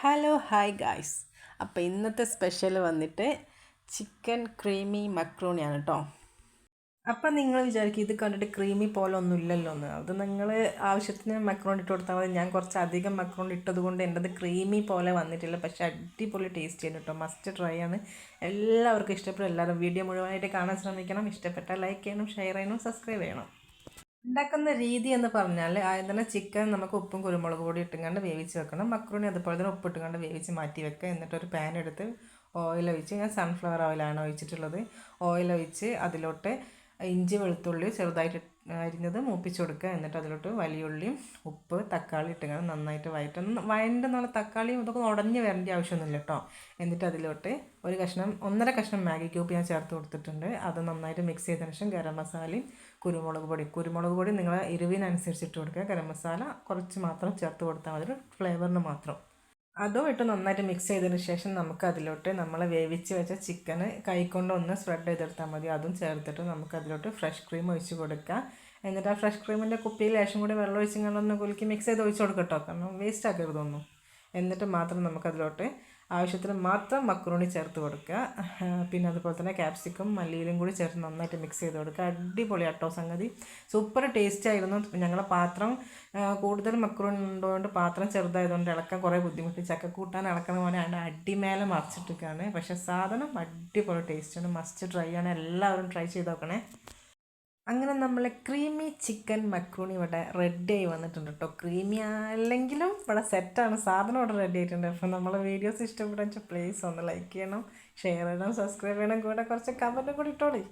Hello hi guys അപ്പോൾ ഇന്നത്തെ special വന്നിട്ട് ചിക്കൻ ക്രീമി മക്രോണിയാണ് കേട്ടോ അപ്പം നിങ്ങൾ വിചാരിക്കും ഇത് കണ്ടിട്ട് ക്രീമി പോലെ ഒന്നും ഇല്ലല്ലോ എന്ന്. അത് നിങ്ങൾ ആവശ്യത്തിന് മക്രോൺ ഇട്ട് കൊടുത്താൽ മതി. ഞാൻ കുറച്ച് അധികം മക്രോൺ ഇട്ടത് കൊണ്ട് എന്റെത് ക്രീമി പോലെ വന്നിട്ടില്ല. പക്ഷേ അടിപൊളി ടേസ്റ്റ് ചെയ്യുന്നു കേട്ടോ മസ്റ്റ് ട്രൈ ആണ്. എല്ലാവർക്കും ഇഷ്ടപ്പെടും. എല്ലാവരും വീഡിയോ മുഴുവനായിട്ട് കാണാൻ ശ്രമിക്കണം. ഇഷ്ടപ്പെട്ടാൽ ലൈക്ക് ചെയ്യണം ഷെയർ ചെയ്യണം സബ്സ്ക്രൈബ് ചെയ്യണം. ഉണ്ടാക്കുന്ന രീതി എന്ന് പറഞ്ഞാൽ ആദ്യം തന്നെ ചിക്കൻ നമുക്ക് ഉപ്പും കുരുമുളക് പൊടി ഇട്ടുകൊണ്ട് വേവിച്ച് വെക്കണം. മക്രൂണി അതുപോലെ തന്നെ ഉപ്പിട്ടുകൊണ്ട് വേവിച്ച് മാറ്റി വെക്കുക. എന്നിട്ട് ഒരു പാൻ എടുത്ത് ഓയിൽ ഒഴിച്ച് ഞാൻ സൺഫ്ലവർ ഓയിലാണ് ഒഴിച്ചിട്ടുള്ളത്. ഓയിൽ ഒഴിച്ച് അതിലോട്ട് ഇഞ്ചി വെളുത്തുള്ളി ചെറുതായിട്ട് അരിഞ്ഞത് മൂപ്പിച്ച് കൊടുക്കുക. എന്നിട്ട് അതിലോട്ട് വലിയുള്ളിയും ഉപ്പ് തക്കാളി ഇട്ടുകൊണ്ട് നന്നായിട്ട് ഒന്ന് വയന്റെ നല്ല തക്കാളിയും ഇതൊക്കെ ഉടഞ്ഞ് വരേണ്ട ആവശ്യമൊന്നുമില്ല കേട്ടോ. എന്നിട്ട് അതിലോട്ട് ഒരു കഷ്ണം ഒന്നര കഷ്ണം മാഗി ക്യൂബ് ഞാൻ ചേർത്ത് കൊടുത്തിട്ടുണ്ട്. അത് നന്നായിട്ട് മിക്സ് ചെയ്തതിന് ശേഷം ഗരം മസാലയും കുരുമുളക് പൊടി കുരുമുളക് പൊടി നിങ്ങളെ എരിവിനനുസരിച്ചിട്ട് കൊടുക്കുക. ഗരം മസാല കുറച്ച് മാത്രം ചേർത്ത് കൊടുത്താൽ മതി. ഫ്ലേവറിന് മാത്രം. അതും ഇട്ട് നന്നായിട്ട് മിക്സ് ചെയ്തതിന് ശേഷം നമുക്ക് അതിലോട്ട് നമ്മൾ വേവിച്ച് വെച്ച ചിക്കന് കൈക്കൊണ്ട് ഒന്ന് സ്പ്രെഡ് ചെയ്തെടുത്താൽ മതി. അതും ചേർത്തിട്ട് നമുക്ക് അതിലോട്ട് ഫ്രഷ് ക്രീം ഒഴിച്ച് കൊടുക്കുക എന്നിട്ട് ആ ഫ്രഷ് ക്രീമിന്റെ കുപ്പിയിൽ ലേശം കൂടി വെള്ളം ഒഴിച്ചിങ്ങനൊന്ന് കുലുക്കി മിക്സ് ചെയ്ത് ഒഴിച്ച് കൊടുക്കട്ടോ കാരണം വേസ്റ്റ് ആക്കരുതൊന്നും എന്നിട്ട് മാത്രം നമുക്കതിലോട്ട് ആവശ്യത്തിന് മാത്രം മക്രോണി ചേർത്ത് കൊടുക്കുക. പിന്നെ അതുപോലെ തന്നെ ക്യാപ്സിക്കും മല്ലിയിലും കൂടി ചേർത്ത് നന്നായിട്ട് മിക്സ് ചെയ്ത് കൊടുക്കുക. അടിപൊളി അട്ടോ സംഗതി. സൂപ്പർ ടേസ്റ്റ് ആയിരുന്നു ഞങ്ങളെ പാത്രം. കൂടുതൽ മക്രോണി ഉണ്ടോണ്ട് പാത്രം ചെറുതായതുകൊണ്ട് ഇളക്കാൻ കുറേ ബുദ്ധിമുട്ട് ചക്ക കൂട്ടാൻ ഇളക്കണ പോലെ അതിന്റെ അടിമേലെ മറിച്ചിട്ടിരിക്കുകയാണ്. പക്ഷേ സാധനം അടിപൊളി ടേസ്റ്റാണ് മസ്റ്റ് ട്രൈ ആണ്. എല്ലാവരും ട്രൈ ചെയ്ത് നോക്കണേ. അങ്ങനെ നമ്മൾ ക്രീമി ചിക്കൻ മക്രൂണി ഇവിടെ റെഡി ആയി വന്നിട്ടുണ്ട് കേട്ടോ ക്രീമി അല്ലെങ്കിലും ഇവിടെ സെറ്റാണ് സാധനം ഇവിടെ റെഡി ആയിട്ടുണ്ട്. അപ്പോൾ നമ്മളെ വീഡിയോസ് ഇഷ്ടപ്പെട്ട പ്ലീസ് ഒന്ന് ലൈക്ക് ചെയ്യണം ഷെയർ ചെയ്യണം സബ്സ്ക്രൈബ് ചെയ്യണം. കൂടെ കുറച്ച് കമന്റും കൂടി ഇട്ടോളി.